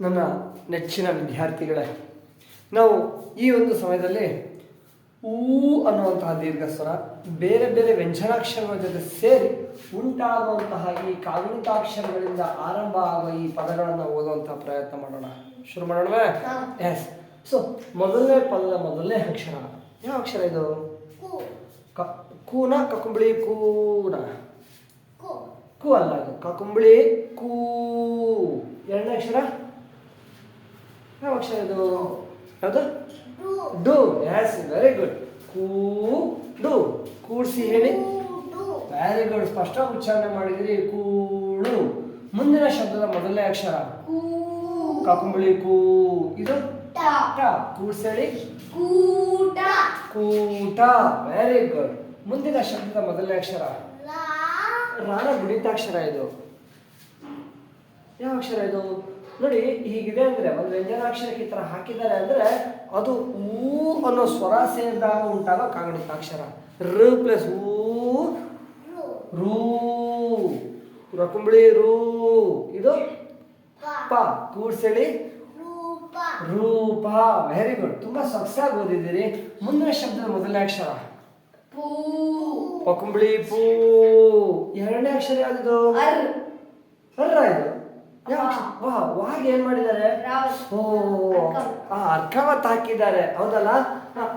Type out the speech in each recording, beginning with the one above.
ನನ್ನ ನೆಚ್ಚಿನ ವಿದ್ಯಾರ್ಥಿಗಳೇ ನಾವು ಈ ಒಂದು ಸಮಯದಲ್ಲಿ ಊ ಅನ್ನುವಂತಹ ದೀರ್ಘ ಸ್ವರ ಬೇರೆ ಬೇರೆ ವ್ಯಂಜನಾಕ್ಷರಗಳ ಜೊತೆ ಸೇರಿ ಉಂಟಾಗುವಂತಹ ಈ ಕಾಗುಣಿತಾಕ್ಷರಗಳಿಂದ ಆರಂಭ ಆಗುವ ಈ ಪದಗಳನ್ನು ಓದುವಂತಹ ಪ್ರಯತ್ನ ಮಾಡೋಣ. ಶುರು ಮಾಡೋಣ? ಎಸ್ ಸೊ ಮೊದಲನೇ ಪದದ ಮೊದಲನೇ ಅಕ್ಷರ. ಯಾವ ಅಕ್ಷರ ಇದು? ಕೂನ ಕಕುಂಬಳಿ ಕೂನ. ಕೂ. ಕು ಅಲ್ಲ ಕಕುಂಬಳಿ ಕೂ. ಎರಡನೇ ಅಕ್ಷರ? ಯಾವ ಅಕ್ಷರ ಇದು ಯಾವುದು ಡು ಎಸ್ ವೆರಿ ಗುಡ್ ಕೂ ಡು ಕೂಡಿಸಿ ಹೇಳಿ. ವೆರಿ ಗುಡ್ ಸ್ಪಷ್ಟ ಉಚ್ಚಾರಣೆ ಮಾಡಿದಿರಿ. ಕೂಡು ಮುಂದಿನ ಶಬ್ದದ ಮೊದಲನೇ ಅಕ್ಷರ. ಕಾಕುಂಬಳಿ ಕೂ. ಇದು? ಕೂಡ್ಸಿ ಹೇಳಿ. ಕೂಟ ಕೂಟ ವೆರಿ ಗುಡ್ ಮುಂದಿನ ಶಬ್ದದ ಮೊದಲನೇ ಅಕ್ಷರ. ರಾಣ ಗುಣಿತಾಕ್ಷರ ಇದು. ಯಾವ ಅಕ್ಷರ ಇದು? ನೋಡಿ ಹೀಗಿದೆ ಅಂದ್ರೆ ಒಂದು ವ್ಯಂಜನಾಕ್ಷರಕ್ಕೆ ಈ ಥರ ಹಾಕಿದ್ದಾರೆ ಅಂದ್ರೆ ಅದು ಊ ಅನ್ನೋ ಸ್ವರ ಸೇರಿದಾಗ ಉಂಟಾಗೋ ಕಾಗುಣಿತಾಕ್ಷರ ರ ಪ್ಲಸ್ ಊ. ರು. ರಕುಂಬಳಿ ರೂ. ಇದು ಪ. ಕೂಡ್ಸಳಿ. ರೂಪ. ರೂಪ. ವೆರಿ ಗುಡ್ ತುಂಬಾ ಸೊಗಸಾಗಿ ಓದಿದ್ದೀರಿ. ಮುಂದಿನ ಶಬ್ದದ ಮೊದಲನೇ ಅಕ್ಷರ. ಪೂ. ಪಕುಂಬಳಿ ಪೂ. ಎರಡನೇ ಅಕ್ಷರ ಯಾವುದು ಅರ್. ಅರ್ರ ಇದು. ವಾಗ ಏನ್ ಮಾಡಿದ್ದಾರೆ? ಓ ಅರ್ಕವತ್. ಹಾಕಿದ್ದಾರೆ. ಹೌದಲ್ಲ?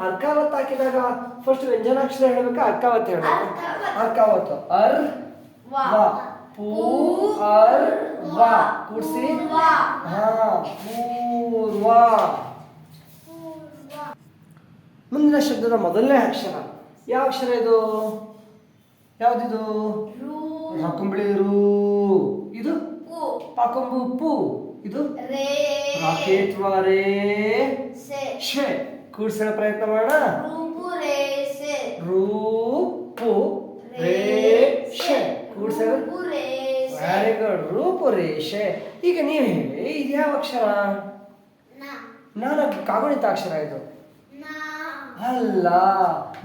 ಅರ್ಕಾವತ್ ಹಾಕಿದಾಗ ಫಸ್ಟ್ ವ್ಯಂಜನಾಕ್ಷರ ಹೇಳ್ಬೇಕಾ? ಅರ್ಕಾವತ್ ಹೇಳ್ಬೇಕು? ಅರ್ಕಾವತ್. ಅರ್ ವಾ. ವಾ. ಪೂ ಅರ್ ವಾ. ಕೂಡ್ಸಿ. ಹಾ ಪೂರ್ವ. ಪೂರ್ವ. ಮುಂದಿನ ಶಬ್ದದ ಮೊದಲನೇ ಅಕ್ಷರ. ಯಾವ ಅಕ್ಷರ ಇದು? ಯಾವ್ದಿದು? ರೂ. ಇದು? ಕು ಉಪ್ಪು. ಪೂ ಇದು? ರೇ. ಶೆ. ಕೂಡ್ಸೋ ಪ್ರಯತ್ನ ಮಾಡೋಣ ರೂಪು ರೇ ಶೆ. ಕೂಡ್ಸೋ ವೆರಿ ಗುಡ್ ರೂಪು ರೇಷೆ ಈಗ ನೀವು ಹೇಳಿ ಇದು ಯಾವ ಅಕ್ಷರ? ನ. ಕಾಗುಣಿತ ಅಕ್ಷರ ಇದು. ಅಲ್ಲ.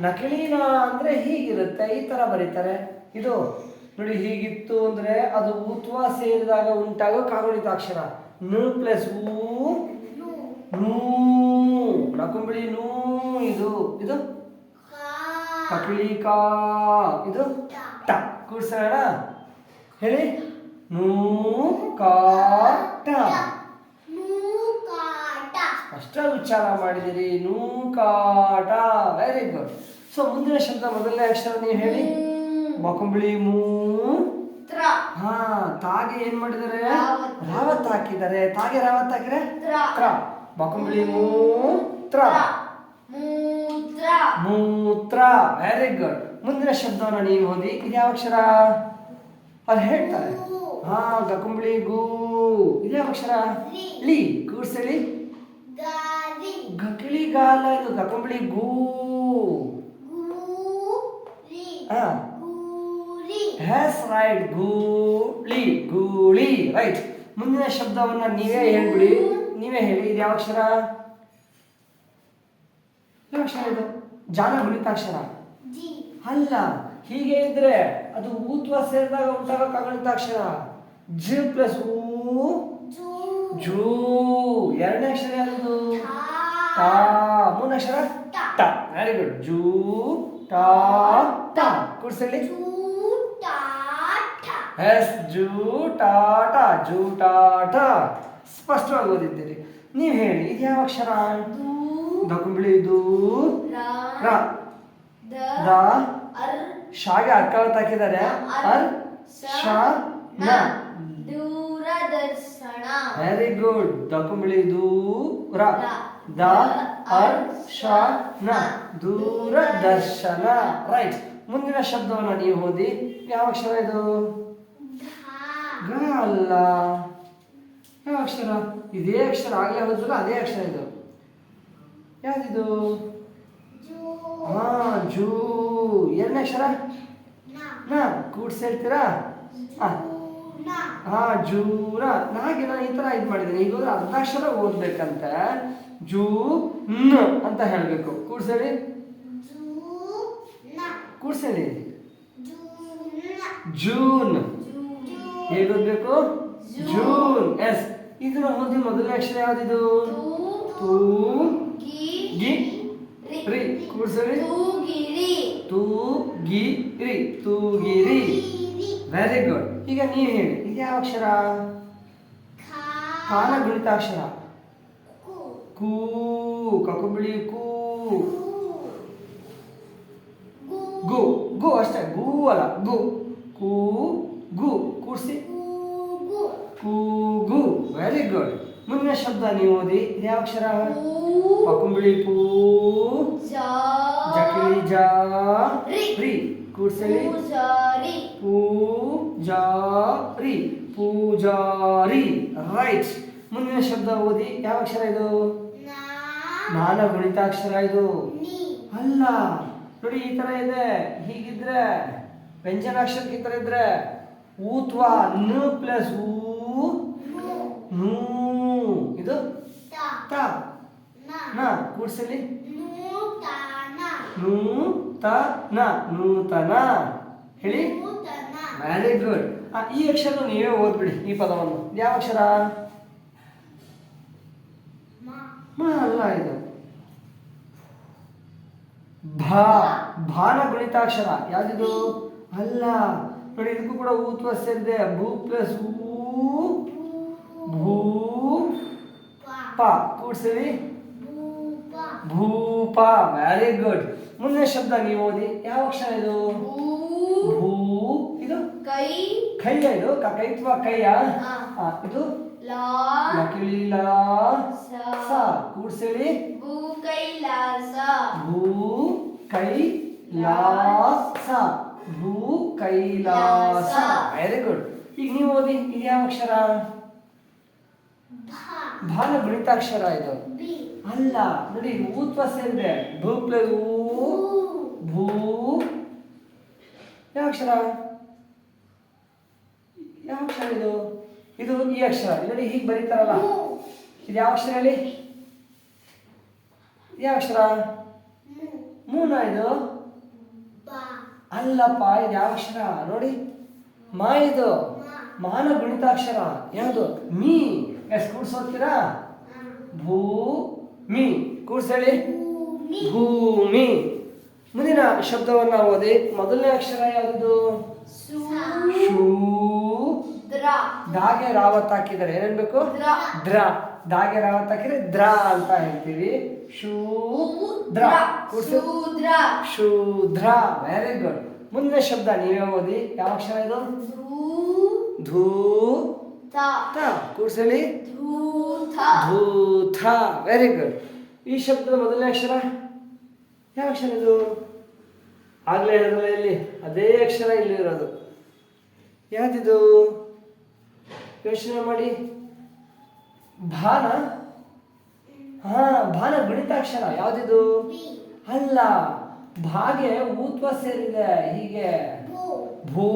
ನಕಲಿನ ಅಂದ್ರೆ ಹೀಗಿರುತ್ತೆ ಈ ತರ ಬರೀತಾರೆ. ಇದು? ನೋಡಿ ಹೀಗಿತ್ತು ಅಂದ್ರೆ ಅದು ಊತ್ವ ಸೇರಿದಾಗ ಉಂಟಾಗೋ ಕಾಗುಣಿತಾಕ್ಷರ ನು ಪ್ಲಸ್ ಊ ನು. ನೂ ನಕುಂಬಳಿ ನೂ. ಇದು ಇದು? ಕಾ. ಕಕಳಿ ಕಾ. ಇದು? ಟ. ಕೂಡ್ಸೋಣ. ಹೇಳಿ? ನೂ ಕಾ ಟ. ನೂಕಾಟ ಅಷ್ಟ ಉಚ್ಚಾರ ಮಾಡಿದಿರಿ ನೂಕಾಟ ವೆರಿ ಗುಡ್ ಸೊ ಮುಂದಿನ ಶಬ್ದ ಮೊದಲನೇ ಅಕ್ಷರ ನೀವು ಹೇಳಿ. ಬಕುಂಬಳಿ ಮೂ. ಹಾ ತಾಗೆ ಏನ್ ಮಾಡಿದರೆ? ರಾವತ್. ಹಾಕಿದ್ದಾರೆ ತಾಗೆ ರಾವತ್ ಹಾಕಿದ್ರೆ? ತ್ರ. ತ್ರ. ಬಕುಂಬಳಿ ಮೂ. ತ್ರ. ಮೂತ್ರ. ಮೂತ್ರ. ವೆರಿ ಗುಡ್ ಮುಂದಿನ ಶಬ್ದವನ್ನ ನೀವು ಓದಿ. ಇದು ಯಾವ ಅಕ್ಷರ? ಅಲ್ಲಿ ಹೇಳ್ತಾರೆ. ಹಾ ಗಕುಂಬಳಿ ಗೂ. ಇದು ಯಾವ ಅಕ್ಷರ? ಲಿ. ಕೂಡ್ಸಲಿ. ಗಕಳಿ ಗಾಲ. ಇದು ಗಕುಂಬಳಿ ಗೂ. ಹಾ. ಹ್ಯಾಸ್ ರೈಟ್ ಗೂಳಿ ಗೂಳಿ ರೈಟ್ ಮುಂದಿನ ಶಬ್ದವನ್ನ ನೀವೇ ಹೇಳ್ಬಿಡಿ. ನೀವೇ ಹೇಳಿ ಇದು ಯಾವ ಅಕ್ಷರ? ಯಾವ ಅಕ್ಷರ ಇದು? ಜಾನ ಗುಣಿತಾಕ್ಷರ. ಜಿ. ಅಲ್ಲ ಹೀಗೆ ಇದ್ರೆ ಅದು ಊತ್ವ ಸೇರಿದಾಗ ಉಂಟಾಗೋ ಕಾಗುಣಿತಾಕ್ಷರ ಜಿ ಪ್ಲಸ್ ಊ. ಜೂ. ಜೂ. ಎರಡನೇ ಅಕ್ಷರ ಯಾವುದು. ಟಾ ಮೂರನೇ ಅಕ್ಷರ? ಟ. ವೆರಿ ಗುಡ್ ಜೂ ಟಾ ಟ ಕೂಡ್ಸಲಿ ಜೂಟಾಟ ಎಸ್ ಜೂಟಾಟ ಜೂಟಾಟ. ಸ್ಪಷ್ಟವಾಗಿ ಓದಿದ್ದೀರಿ. ನೀವು ಹೇಳಿ ಇದು ಯಾವ ಅಕ್ಷರ? ದೂ ದಕುಂಬಿಳಿದು ರಾ ದ ಶಾಗೆ ಅಕ್ಕಳ ತಾಕಿದ್ದಾರೆ ಅರ್ ಶಾ ನ. ದೂರದರ್ಶನ. ವೆರಿ ಗುಡ್ ದಕುಂಬಿಳಿದು ದೂರ ದ ಅರ್ ಶ ನ. ದೂರದರ್ಶನ. ರೈಟ್ ಮುಂದಿನ ಶಬ್ದವನ್ನ ನೀವು ಓದಿ, ಯಾವ ಅಕ್ಷರ ಇದು? ಗ ಅಲ್ಲ. ಯಾವ ಅಕ್ಷರ? ಇದೇ ಅಕ್ಷರ, ಆಗಲೇ ಹೋದ್ರಲ್ಲ ಅದೇ ಅಕ್ಷರ ಇದು. ಯಾವ್ದಿದು? ಹಾ ಜೂ. ಎರಡನೇ ಅಕ್ಷರ? ನ. ಕೂಡ್ಸ್ ಹೇಳ್ತೀರಾ? ಹಾ. ಜೂರ ನಾಗೆ ನಾನು ಈ ತರ ಇದು ಮಾಡಿದ್ದೀನಿ. ಈಗ ಅರ್ಧಾಕ್ಷರ ಓದ್ಬೇಕಂತ ಜೂ ನ ಅಂತ ಹೇಳಬೇಕು. ಕೂಡ್ಸೇಳಿ ಜೂನ ಕೂಡ್ಸೇಳಿ ಜೂನ. ಹೇಗೆ ಓದ್ಬೇಕು? ಜೂನ್. ಎಸ್. ಇದರ ಮುಂದೆ ಮೊದಲನೇ ಅಕ್ಷರ ಯಾವ್ದಿದು? ತು ಗಿ ರಿ. ಕೂಡ್ಸರಿ ತೂಗಿರಿ. ತೂ ಗಿ ರಿ ತೂಗಿರಿ. ಗಿರಿ ವೆರಿ ಗುಡ್ ಈಗ ನೀವು ಹೇಳಿ ಇದು ಯಾವ ಅಕ್ಷರ? ಕಾಲ ಗುಣಿತಾಕ್ಷರ ಕೂ. ಕೂ. ಕಕುಬಿಳಿ ಕೂ. ಗು ಗು ಅಷ್ಟೇ ಗು ಅಲ್ಲ ಗು ಕೂ ಗು ಕೂಡ್ಸಿ ಕೂಗು ವೆರಿ ಗುಡ್ ಮುಂದಿನ ಶಬ್ದ ನೀವು ಓದಿ ಯಾವ ಅಕ್ಷರ? ಪೂ ಪಕುಂಬಿಳಿ ಪೂ ಜಾ ಜಕಿಳಿ ಜಾ ರಿ. ಕೂಡ್ಸಲಿ ಪೂಜಾರಿ ಪೂಜಾರಿ ಪೂಜಾರಿ ರೈಟ್ ಮುಂದಿನ ಶಬ್ದ ಓದಿ ಯಾವ ಅಕ್ಷರ ಇದು? ನಾ ನಾನ ಗುಣಿತಾಕ್ಷರ ಇದು. ಅಲ್ಲ. ನೋಡಿ ಈ ತರ ಇದೆ. ಹೀಗಿದ್ರೆ ವ್ಯಂಜನಾಕ್ಷರಕ್ಕೆ ಈ ಥರ ಇದ್ರೆ ಊತ್ವಾ ನ ಪ್ಲಸ್ ಊ ನೂ. ಇದು? ತ. ನ. ಕೂಡ್ಸಲಿ ನೂತನ. ನೂತನ. ನೂತನ. ಹೇಳಿ? ವೆರಿ ಗುಡ್ ಈ ಅಕ್ಷರ ನೀವೇ ಓದ್ಬಿಡಿ ಈ ಪದವನ್ನು. ಯಾವ ಅಕ್ಷರ? ಮ ಅಲ್ಲ ಇದು. ಭಾ ಭಾನ ಗುಣಿತಾಕ್ಷರ ಯಾವುದಿದು? ಅಲ್ಲ ನೋಡಿ ಇದಕ್ಕೂ ಕೂಡ ಊತ್ವ ಸೇರಿದೆ ಭೂ ಪ್ಲಸ್ ಊ ಭೂ ಪ. ಕೂಡ್ಸಿರಿ? ಭೂಪ ಭೂಪ ವೆರಿ ಗುಡ್ ಮುಂದಿನ ಶಬ್ದ ನೀವು ಓದಿ. ಯಾವ ಅಕ್ಷರ ಇದು? ಭೂ. ಭೂ ಇದು? ಕೈ. ಕೈಯ ಇದು? ಕ- ಕೈತ್ವ ಕೈಯ? ಇದು? ಲಾ. ಲಕಿಳಿ ಲಾ. ಸ. ಸ. ಕೂಡ್ಸಲಿ ಭೂ ಕೈಲಾಸ ಭೂ ಕೈ ಲಾಸ ಭೂ ಕೈಲಾಸ. ವೆರಿ ಗುಡ್ ಈಗ ನೀವು ಓದಿ ಇದು ಯಾವ ಅಕ್ಷರ? ಭಾಳ ಗುಣಿತಾಕ್ಷರ ಇದು. ಅಲ್ಲ ನೋಡಿ ಊತ್ವ ಸೇರಿದೆ. ಭೂ ಪ್ಲಸ್ ಊ ಭೂ. ಯಾವ ಅಕ್ಷರ? ಯಾವ ಅಕ್ಷರ ಇದು? ಇದು ಈ ಅಕ್ಷರ. ನೋಡಿ ಹೀಗೆ ಬರೀತಾರಲ್ಲ. ಇದು ಯಾವ ಅಕ್ಷರ ಹೇಳಿ? ಯಾವ ಅಕ್ಷರ? ಮೂನ ಇದು ಅಲ್ಲಪ್ಪ ಇದು ಯಾವ ಅಕ್ಷರ? ನೋಡಿ. ಮಾ ಇದು? ಮಾನ ಗುಣಿತಾಕ್ಷರ. ಯಾವುದು? ಮೀ. ಎಷ್ಟು ಕೂಡ್ಸೋತೀರಾ? ಭೂ ಮೀ ಕೂಡ್ಸೇಳಿ. ಭೂಮಿ. ಮುಂದಿನ ಶಬ್ದವನ್ನ ಓದಿ. ಮೊದಲನೇ ಅಕ್ಷರ ಯಾವುದು? ಸು ಶೂ ದಾಗೆ ರಾವತ್ ಹಾಕಿದ್ದಾರೆ. ಏನೇನ್ಬೇಕು ದ್ರ. ದಾಗೆ ರಾವತ್ ಹಾಕಿದ್ರೆ ದ್ರ ಅಂತ ಹೇಳ್ತೀವಿ. ಶೂದ್ರ. ಶೂದ್ರ. ಶೂದ್ರ. ವೆರಿ ಗುಡ್ ಮುಂದಿನ ಶಬ್ದ ನೀವೇ ಓದಿ. ಯಾವ ಅಕ್ಷರ ಇದು? ಧೂ ಧೂತ. ಧೂಥ ವೆರಿ ಗುಡ್ ಈ ಶಬ್ದದ ಮೊದಲನೇ ಅಕ್ಷರ? ಯಾವ ಅಕ್ಷರ ಇದು? ಆಗ್ಲೇ ಹೇಳಿದ್ರಲ್ಲ ಇಲ್ಲಿ. ಅದೇ ಅಕ್ಷರ ಇಲ್ಲಿ ಇರೋದು. ಯಾವ್ದಿದು? ಯೋಚನೆ ಮಾಡಿ. ಭಾನ? ಹಾ ಭಾನ ಗುಣಿತಾಕ್ಷರ ಯಾವ್ದಿದು? ಅಲ್ಲ ಭಾಗೆ ಊತ್ವ ಸೇರಿದೆ ಹೀಗೆ. ಭೂ.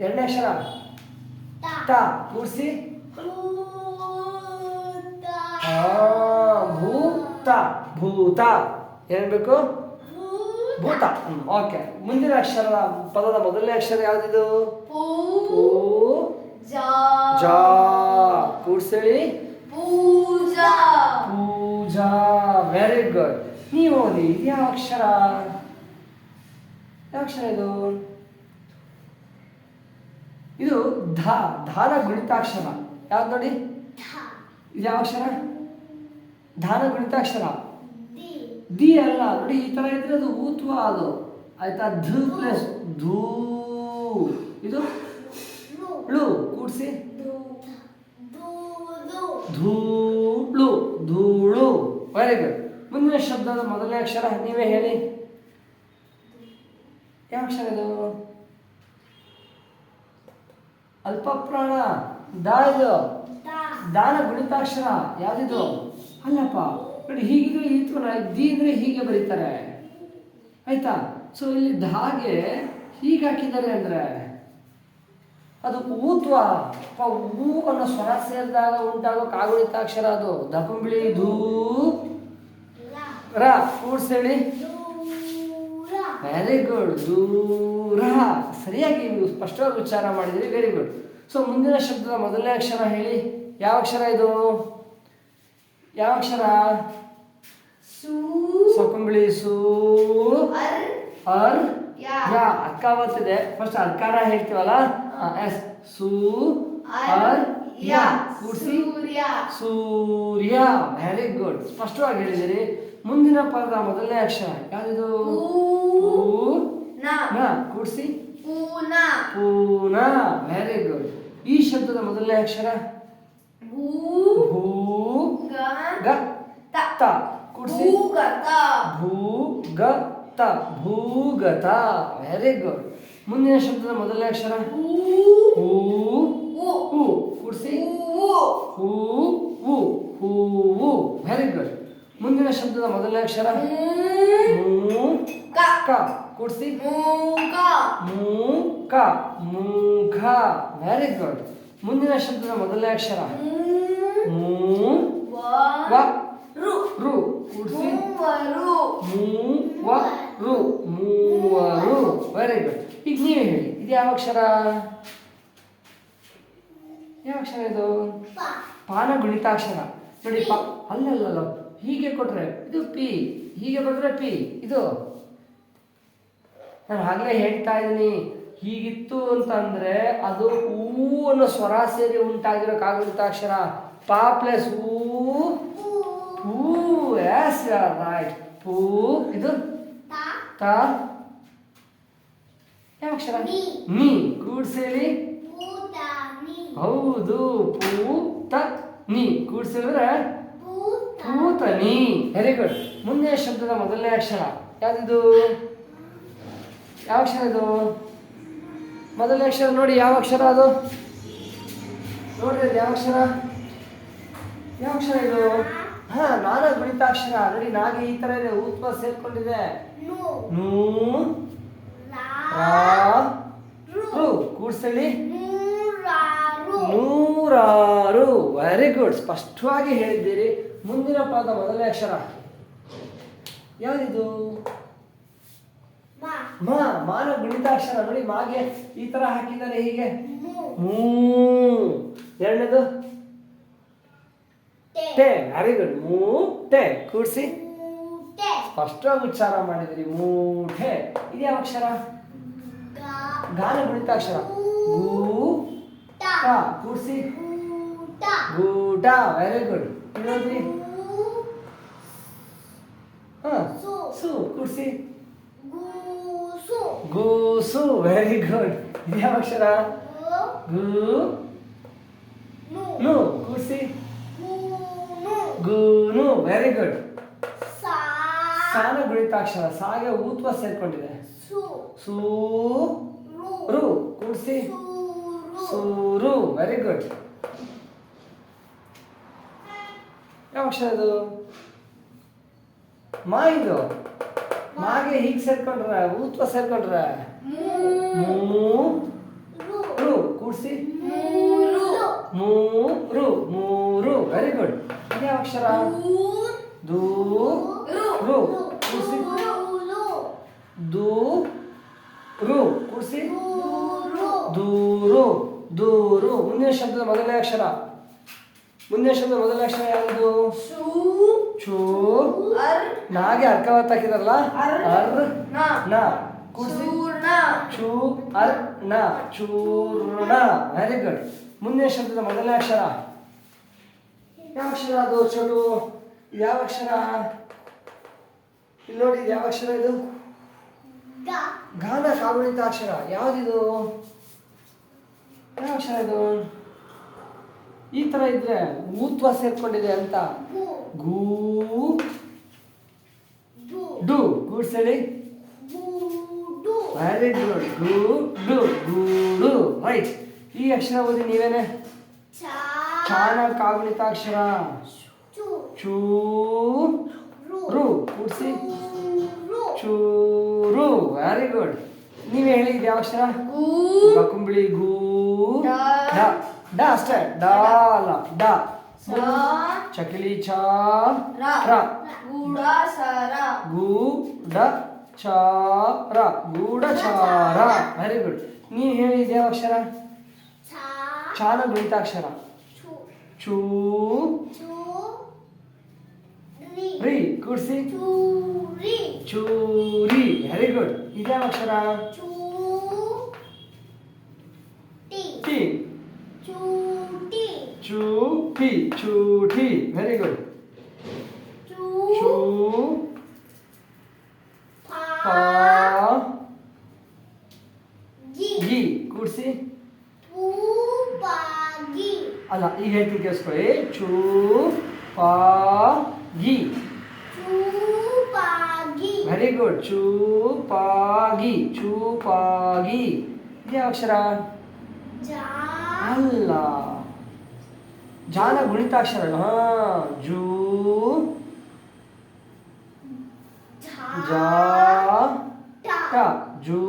ಎರಡನೇ ಅಕ್ಷರ. ತ. ಕೂಡಿಸಿ. ಭೂತ. ಭೂತ. ಏನ್ಬೇಕು ಭೂತ. ಓಕೆ ಮುಂದಿನ ಅಕ್ಷರ ಪದದ ಮೊದಲನೇ ಅಕ್ಷರ ಯಾವ್ದಿದು? ಜಾ ಕೂಡ್ಸೇಳಿ. ಪೂಜಾ. ಪೂಜಾ. ವೆರಿ ಗುಡ್ ನೀವು ಓದಿ ಇದು ಯಾವ ಅಕ್ಷರ? ಯಾವ ಅಕ್ಷರ ಇದು? ಇದು ಧ ಧಾನ ಗುಣಿತಾಕ್ಷರ. ಯಾವ್ದು ನೋಡಿ? ಇದು ಯಾವ ಅಕ್ಷರ? ಧಾನ ಗುಣಿತಾಕ್ಷರ. ದಿ ದಿ ಅಲ್ಲ ನೋಡಿ ಈ ತರ ಇದ್ರೆ ಅದು ಊತ್ವ ಅದು. ಆಯ್ತಾ? ಧೂ ಪ್ಲಸ್ ಧೂ. ಇದು ಳು ಕೂಡಿಸಿ. ಧೂಳು. ಧೂಳು ವೆರಿ ಗುಡ್ ಮುಂದಿನ ಶಬ್ದದ ಮೊದಲನೇ ಅಕ್ಷರ ನೀವೇ ಹೇಳಿ. ಯಾವ ಅಕ್ಷರ ಇದು? ಅಲ್ಪ ಪ್ರಾಣ ದಾ. ಇದು ದಾನ ಗುಣಿತಾಕ್ಷರ ಯಾವ್ದಿದು? ಅಲ್ಲಪ್ಪ. ನೋಡಿ ಹೀಗಿದ್ರೆ ಇತ್ತು ದಿ ಅಂದ್ರೆ ಹೀಗೆ ಬರೀತಾರೆ. ಆಯ್ತಾ? ಸೊ ಇಲ್ಲಿ ಧಾಗೆ ಹೀಗೆ ಹಾಕಿದ್ದಾರೆ ಅಂದ್ರೆ ಅದು ಊತ್ವ ಊ ಅನ್ನೋ ಸ್ವರ ಸೇರಿದಾಗ ಉಂಟಾಗೋ ಕಾಗುಣಿತಾಕ್ಷರ ಅದು. ದಪಂಬಿಳಿ ಧೂ. ರ ಕೂಡ್ಸೇಳಿ ವೆರಿ ಗುಡ್ ದೂರ ಸರಿಯಾಗಿ ನೀವು ಸ್ಪಷ್ಟವಾಗಿ ಉಚ್ಚಾರ ಮಾಡಿದಿರಿ. ವೆರಿ ಗುಡ್ ಸೊ ಮುಂದಿನ ಶಬ್ದದ ಮೊದಲನೇ ಅಕ್ಷರ ಹೇಳಿ. ಯಾವ ಅಕ್ಷರ ಇದು? ಯಾವ ಅಕ್ಷರ? ಸೂ. ಸಪ್ಪಂಬಿಳಿ ಸೂ. ಅರ್. ಅರ್. ಯಾ. ಅಕ್ಕ ಬರ್ತಿದೆ. ಫಸ್ಟ್ ಅಲ್ಕಾರ ಹೇಳ್ತೀವಲ್ಲ? ಎಸ್. ಸೂ ಅರ್ ಅರ್ ಯಾ. ಕೂಡಿಸಿ. ಸೂರ್ಯ. ಸೂರ್ಯ. ವೆರಿ ಗುಡ್ ಸ್ಪಷ್ಟವಾಗಿ ಹೇಳಿದಿರಿ ಮುಂದಿನ ಪದ ಮೊದಲನೇ ಅಕ್ಷರ. ಯಾವ್ದಿದು? ಕೂಡ್ಸಿ ಪೂನಾ. ನ ಕೂಡಿಸಿ. ಪೂನಾ. ವೆರಿ ಗುಡ್ ಈ ಶಬ್ದದ ಮೊದಲನೇ ಅಕ್ಷರ? ಭೂ ಗ ಗ ತ. ತ. ಭೂ ಭೂಗತ ಭೂಗತ ಭೂಗತ ವೆರಿ ಗುಡ್ ಮುಂದಿನ ಶಬ್ದದ ಮೊದಲನೇ ಅಕ್ಷರ? ಹೂ. ಕೂಡಿಸಿ. ಹೂ. ಉ ಹೂವು. ವೆರಿ ಗುಡ್ ಮುಂದಿನ ಶಬ್ದದ ಮೊದಲನೇ ಅಕ್ಷರ? ಮೂ ಕ ಕ. ಕೂಡಿಸಿ. ಮೂಕ ಮೂಖ ವೆರಿ ಗುಡ್ ಮುಂದಿನ ಶಬ್ದದ ಮೊದಲನೇ ಅಕ್ಷರ? ರು. ರು. ಕೂಡಿಸಿ. ಮೂವರು. ಮೂವರು. ಮೂವರು. ವೆರಿ ಗುಡ್ ಈಗ ನೀವೇ ಹೇಳಿ ಇದು ಯಾವ ಅಕ್ಷರ? ಯಾವ ಅಕ್ಷರ ಇದು? ಪಾನ ಗುಣಿತಾಕ್ಷರ. ನೋಡಿ ಪ. ಅಲ್ಲಲ್ಲಲ್ಲ ಹೀಗೆ ಕೊಟ್ರೆ ಇದು ಪಿ ಹೀಗೆ ಕೊಟ್ರೆ ಪಿ ಇದು. ನಾನು ಆಗಲೇ ಹೇಳ್ತಾ ಇದ್ದೀನಿ ಹೀಗಿತ್ತು ಅಂತಂದರೆ ಅದು ಹೂ ಅನ್ನೋ ಸ್ವರ ಸೇರಿ ಉಂಟಾಗಿರೋ ಕಾಗುಣಿತಾಕ್ಷರ ಪಾ ಪ್ಲಸ್ ಹೂ ಹೂ ಎಸ್ ರೈಟ್. ಪೂ ಇದು. ತ ಯಾವ ಅಕ್ಷರ? ನೀ. ಕೂಡ್ಸೇಳಿ? ಹೌದು ಪೂತ ನೀ ಕೂಡ್ಸಿದ್ರೆ ಪೂತನಿ ವೆರಿ ಗುಡ್ ಮುಂದಿನ ಶಬ್ದದ ಮೊದಲನೇ ಅಕ್ಷರ. ಯಾವ್ದಿದು? ಯಾವ ಅಕ್ಷರ ಇದು? ಮೊದಲನೇ ಅಕ್ಷರ ನೋಡಿ ಯಾವ ಅಕ್ಷರ ಅದು? ನೋಡ್ರಿ ಯಾವ ಅಕ್ಷರ? ಯಾವ ಅಕ್ಷರ ಇದು? ಹಾ ನಾನ ಗುಣಿತಾಕ್ಷರ. ನೋಡಿ ನಾಗೆ ಈ ತರ ಇದೆ ಉತ್ಪ ಸೇರ್ಕೊಂಡಿದೆ. ನು. ರಾ. ಕೂಡ್ಸಲಿ. ನೂರಾರು. ವೆರಿ ಗುಡ್ ಸ್ಪಷ್ಟವಾಗಿ ಹೇಳಿದ್ದೀರಿ. ಮುಂದಿನ ಪದ ಮೊದಲನೇ ಅಕ್ಷರ. ಯಾವುದಿದು? ಮ. ಮಾನ ಗುಣಿತಾಕ್ಷರ. ನೋಡಿ ಮಾಗೆ ಈ ತರ ಹಾಕಿದ್ದಾರೆ ಹೀಗೆ. ಮೂ. ಎರಡನೇದು? ಟೆ ವೆರಿ ಗುಡ್ ಮೂ ಟೆ ಕೂಡಿಸಿ. ಮೂಟೆ. ಸ್ಪಷ್ಟವಾಗಿ ಉಚ್ಚಾರ ಮಾಡಿದ್ರಿ ಮೂಟೆ. ಇದು ಯಾವ ಅಕ್ಷರ? ಗ. ಗುಣಿತ ಅಕ್ಷರ. ಗೂ ಕೂಡಿಸಿ. ಗೂಟ. ವೆರಿ ಗುಡ್ ಇನ್ನೊಂದ್ರಿ ಹಾ. ಸು ಸು ಕೂಡಿಸಿ. ಗೂಸು. ವೆರಿ ಗುಡ್ ಇದು ಯಾವ ಅಕ್ಷರ? ಗು. ನು ಕೂಡಿಸಿ. ಗೂನು ವೆರಿ ಗುಡ್ ಸಾನ ಗುಣಿತಾಕ್ಷರ ಸಾಗೆ ಊತ್ವ ಸೇರ್ಕೊಂಡಿದೆ. ಸೂರು ಸೂ ರು ಕೂಡಿಸಿ. ಸೂರು ವೆರಿ ಗುಡ್ ಯಾವ ಅಕ್ಷರ ಇದು? ಮಾ ಇದು? ಮಾಗೆ ಹೀಗ್ ಸೇರ್ಕೊಂಡ್ರ ಊತ್ವ ಸೇರ್ಕೊಂಡ್ರ? ಮೂರು ಮೂ ರು ಕೂಡಿಸಿ. ಮೂರು ಮೂರು ಮೂರು ವೆರಿ ಗುಡ್ ಯಾವ ಅಕ್ಷರ. ದೂ ರು ದೂ ರು ದೂರು ದೂರು ಮುಂದಿನ ಶಬ್ದದ ಮೊದಲನೇ ಅಕ್ಷರ. ಮುಂದಿನ ಶಬ್ದದ ಮೊದಲನೇ ಅಕ್ಷರ ಯಾವುದು? ಚೂ ನಾಗೆ ಅರ್ಕವತ್ ಹಾಕಿದಾರಲ್ಲ? ಅರ್. ನ. ಚೂ ಅರ್ನ. ಚೂರ್ಣ ವೆರಿ ಗುಡ್ ಮುಂದಿನ ಶಬ್ದದ ಮೊದಲನೇ ಅಕ್ಷರ. ಯಾವ ಅಕ್ಷರ ಅದು ಚಲು? ಯಾವ ಅಕ್ಷರ? ಇಲ್ಲಿ ನೋಡಿ ಯಾವ ಅಕ್ಷರ ಇದು? ಗಾನ ಕಾಗುಣಿತ ಅಕ್ಷರ. ಯಾವ್ದಿದು? ಯಾವ ಅಕ್ಷರ ಇದು? ಈ ತರ ಇದ್ರೆ ಮೂತ್ವ ಸೇರ್ಕೊಂಡಿದೆ ಅಂತ. ಗೂ. ಡು. ಗೂಡ್ಸ್ ಹೇಳಿ ವೆರಿ ಗುಡ್ ಗು ಡು ಗೂಡು. ರೈಟ್ ಈ ಅಕ್ಷರ ಓದಿ ನೀವೇನೆ? ಚಾಣ ಕಾಗುಣಿತಾಕ್ಷರ ಚೂರು ಕೂಡಿಸಿ. ಚೂರು ವೆರಿ ಗುಡ್ ನೀವು ಹೇಳಿ ಯಾವ ಅಕ್ಷರ? ಕುಂಬಳಿ ಗೂ. ಡ. ಅಷ್ಟೇ. ಡ ಅಲ್ಲ ಡ. ಚಕಲಿ ಚ. ರ. ಗು ಡ ಚ ರ. ಗೂಢಚಾರ ವೆರಿ ಗುಡ್ ನೀವು ಹೇಳಿ ಯಾವ ಅಕ್ಷರ? ಚಾನ ಗುಣಿತಾಕ್ಷರ ಚೂ ಚೂ ರಿ ಕೂಡ್ಸಿ ಚೂರಿ ಚೂರಿ ವೆರಿ ಗುಡ್ ಇದ್ಯಾವ ಅಕ್ಷರ ಚೂ ಟಿ ಟಿ ಚೂಟಿ ಚೂಟಿ ಚೂಟಿ ವೆರಿ ಗುಡ್ ಚೂ ಚೂ ಪಾ ಪಾ ಗಿ ಗಿ ಕೂಡ್ಸಿ ಪೂ ಪಾಗಿ ಅಲ್ಲ ಈಗ ಹೇಳ್ತೀನಿ ಕೇಳಿಸ್ಕೊಳ್ಳಿ ಚೂ ಪಾ ಗಿ ಚೂಪಾಗಿ ವೆರಿ ಗುಡ್ ಚೂಪಾಗಿ ಚೂಪಾಗಿ ಇದ್ಯಾವ ಅಕ್ಷರ ಜಾ ಅಲ್ಲ ಜಾನ ಗುಣಿತಾಕ್ಷರ ಹಾ ಜೂ ಜಾ ಟ ಜೂ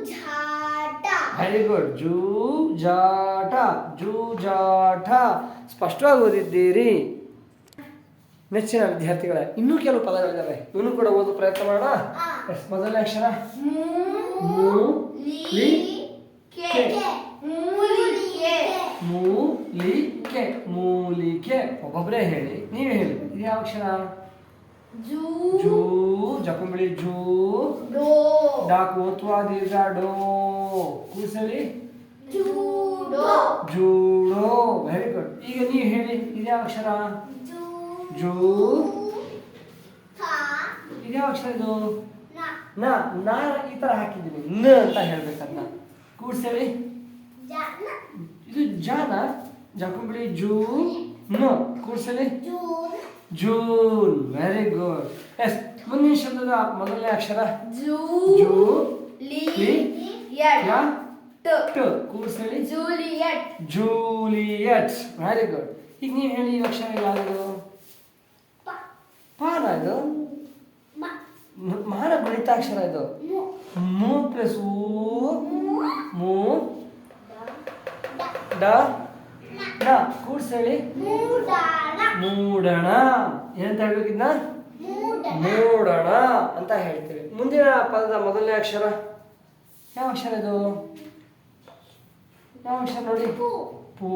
ಜೂಜಾಟ ವೆರಿ ಗುಡ್ ಜೂ ಜಾಟ ಜೂ ಜಾಟ ಸ್ಪಷ್ಟವಾಗಿ ಓದಿದ್ದೀರಿ ನೆಚ್ಚಿನ ವಿದ್ಯಾರ್ಥಿಗಳ ಇನ್ನೂ ಕೆಲವು ಪದಗಳಿದ್ದಾವೆ ಇವನು ಕೂಡ ಓದೋ ಪ್ರಯತ್ನ ಮಾಡೋಣ ಮೊದಲನೇ ಅಕ್ಷರ. ಮೂಲಿಕೆ. ಮೂಲಿಕೆ. ಒಬ್ಬೊಬ್ಬರೇ ಹೇಳಿ ನೀವೇ ಹೇಳಿ. ಇದು ಯಾವ ಅಕ್ಷರ? ಜೂ. ಜೂ ಜಪಂಬಿಳಿ ಜೂ. ಡೋ. ಡಾಕು ಅಥವಾ ದೀರ್ಘ ಡೋ. ಕೂಸಲಿ ಜೂಡೋ. ಜೂಡೋ. ವೆರಿ ಗುಡ್ ಈಗ ನೀವು ಹೇಳಿ ಇದ್ಯಾವ ಅಕ್ಷರ? ಜೂ. ಇದ್ಯಾವ ಅಕ್ಷರ ಇದು? ನ. ನ. ಈ ತರ ಹಾಕಿದ್ದೀನಿ. ನ ಅಂತ ಹೇಳ್ಬೇಕಂತ. ಕೂಡ್ಸೇಳಿ. ಇದು ಜಾನ. ಜಪಂಬಿಳಿ ಜೂ. ನ. ಕೂಡ್ಸಲಿ ಜೂನ್. ವೆರಿ ಗುಡ್ ಎಸ್ ಮುಂದಿನ ಶಬ್ದದ ಮೊದಲನೇ ಅಕ್ಷರ. ಜೂ. ಜೂ. ಲಿ. ಯಾ. ಟ ಟ ಹೇಳಿ ಜೂಲಿಯಟ್. ಜೂಲಿಯಟ್. ವೆರಿ ಗುಡ್ ಈಗ ನೀವು ಹೇಳಿ ಈ ಅಕ್ಷರ ಯಾವುದು? ಪ. ಪಾನ ಇದು? ಮಾನ ಗಣಿತಾಕ್ಷರ ಇದು? ಮು. ಪ್ಲಸ್ ಊ. ಮು. ದ ಡ. ನ ಕೂಡ್ಸೇಳಿ ಮೂಡಣ. ಏನಂತ ಹೇಳ್ಬೇಕಿದ್ನ ಮೂಡಣ ಅಂತ ಹೇಳ್ತೀವಿ. ಮುಂದಿನ ಪದದ ಮೊದಲನೇ ಅಕ್ಷರ? ಯಾವ ಅಕ್ಷರ ಇದು? ಯಾವ ಅಕ್ಷರ ನೋಡಿ. ಪು.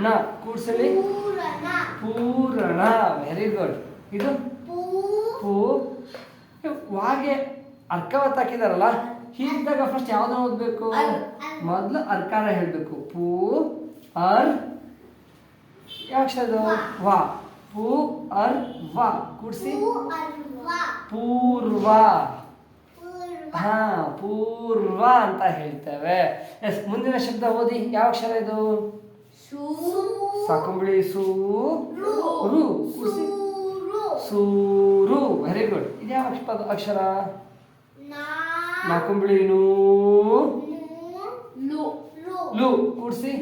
ನ. ಕೂಡ್ಸಲಿ. ಪೂರಣ. ವೆರಿ ಗುಡ್ ಇದು? ಪೂ. ಪೂ. ವಾಗೆ ಅರ್ಕವತ್ ಹಾಕಿದಾರಲ್ಲ ಹೀಗಿದ್ದಾಗ ಫಸ್ಟ್ ಯಾವ್ದನ್ನ ಓದ್ಬೇಕು? ಮೊದ್ಲು ಅರ್. ಮೊದಲು ಅರ್ಕಾರ ಹೇಳ್ಬೇಕು. ಪೂ ಅರ್ ಯಾಕ್ಷದು? ವ. ಪೂ ಅರ್ ವಾ. ಕೂಡ್ಸಿ. ಪೂರ್ವ. ಹಾ ಪೂರ್ವ ಅಂತ ಹೇಳ್ತೇವೆ. ಎಸ್ ಮುಂದಿನ ಶಬ್ದ ಓದಿ ಯಾವ ಅಕ್ಷರ ಇದು? ಸಾಕುಂಬಳಿ ಸಾಕುಂಬಿಳಿ ಸೂ ರು ಸೂರು ಸೂರು ವೆರಿ ಗುಡ್ ಇದ್ಯಾವ ಯಾವ ಪದ ಅಕ್ಷರ? ನಾಕುಂಬಳಿ ನೂ ಲು ಕೂಡ್ಸಿ.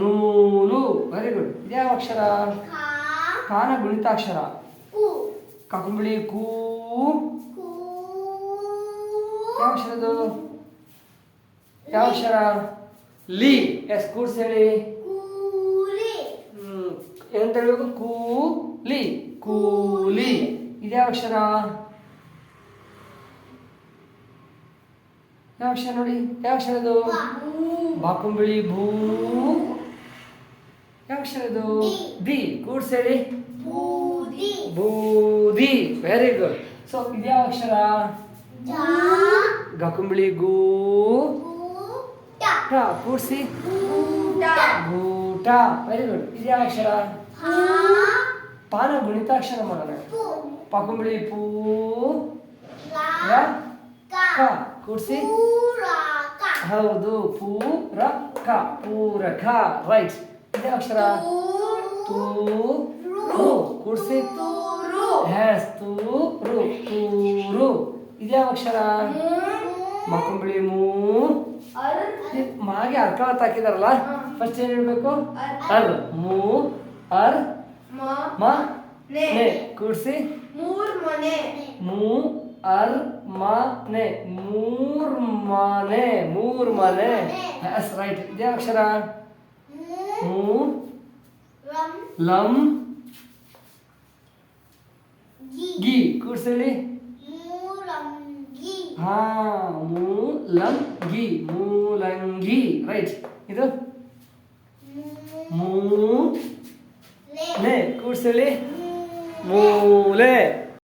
ನೂಲು ವೆರಿ ಗುಡ್ ಇದ್ಯಾವ ಅಕ್ಷರ? ಕಾ ಕಾನ ಗುಣಿತಾಕ್ಷರ ಕಾಕುಂಬಳಿ ಕು ಯಾವ ಅಕ್ಷರದು ಯಾವ ಅಕ್ಷರ ಲಿ. ಎಸ್ ಕೂರ್ಸ್ ಹೇಳಿ. ಕೂಲಿ. ಹ್ಮ್. ಏನಂತ ಹೇಳ್ಬೇಕು ಕೂಲಿ. ಕೂಲಿ ಇದ್ಯಾವ ಅಕ್ಷರ ಯಾವ ಅಕ್ಷರ ನೋಡಿ? ಯಾವ ಅಕ್ಷರ ಅದು ಬಾಕುಂಬಿಳಿ ಭೂ. ಯಾವ ಅಕ್ಷರ ಇದು ದಿ ಕೂಡ್ಸ್ ಹೇಳಿ. ಬೂದಿ. ಬೂದಿ. ವೆರಿ ಗುಡ್ ಸೊ ಇದ್ಯಾವ ಅಕ್ಷರ ಜಾ ಗಕುಂಬಿಳಿ ಗೂ ಗೂಟ. ಟ ಕೂಡ್ಸಿ ಗೂಟ. ಗೂಟ. ವೆರಿ ಗುಡ್ ಇದ್ಯಾವ ಅಕ್ಷರ. ಹಾ. ಪಾನ ಗುಣಿತಾಕ್ಷರ ಮಾಡೋಣ. ಪಕುಂಬಳಿ ಪೂ. ರಾ ರ ಕ. ಕ. ಕೂಡ್ಸಿ ಪೂರಕ ಹೌದು ರೈಟ್. ಇದೇ ಅಕ್ಷರ. ತೂ ಕೂಡ್ಸಿ ತೂರು. ಎಸ್ ತೂರು ತೂರು. ಇದೇ ಅಕ್ಷರ. ಮಕ್ಕಂಬಿಳಿ ಮೂ ಅರ್ ಇದ್ ಮಾಗೆ ಅರ್ಕಾವತ್ ಹಾಕಿದಾರಲ್ಲ? ಫಸ್ಟ್ ಏನ್ ಹೇಳ್ಬೇಕು? ಅರ್. ಮೂ ಅರ್ ಮ ನೆ. ಕೂಡ್ಸಿ. ಮೂರ್ ಮನೆ. ಮೂ ಅರ್ ಮ ನೆ. ಮೂರ್ ಮನೆ. ಮೂರ್ ಮನೆ. ಎಸ್ ರೈಟ್ ಇದೇ ಅಕ್ಷರ. ಮೂ ಲಂ. ಗಿ. ಮೂರಂಗಿ ಹಾ ಮೂಲಂಗಿ ಮೂಲಂಗಿ ರೈಟ್ ಇದು? ಮೂ ನೇ ಮೂಲೆ.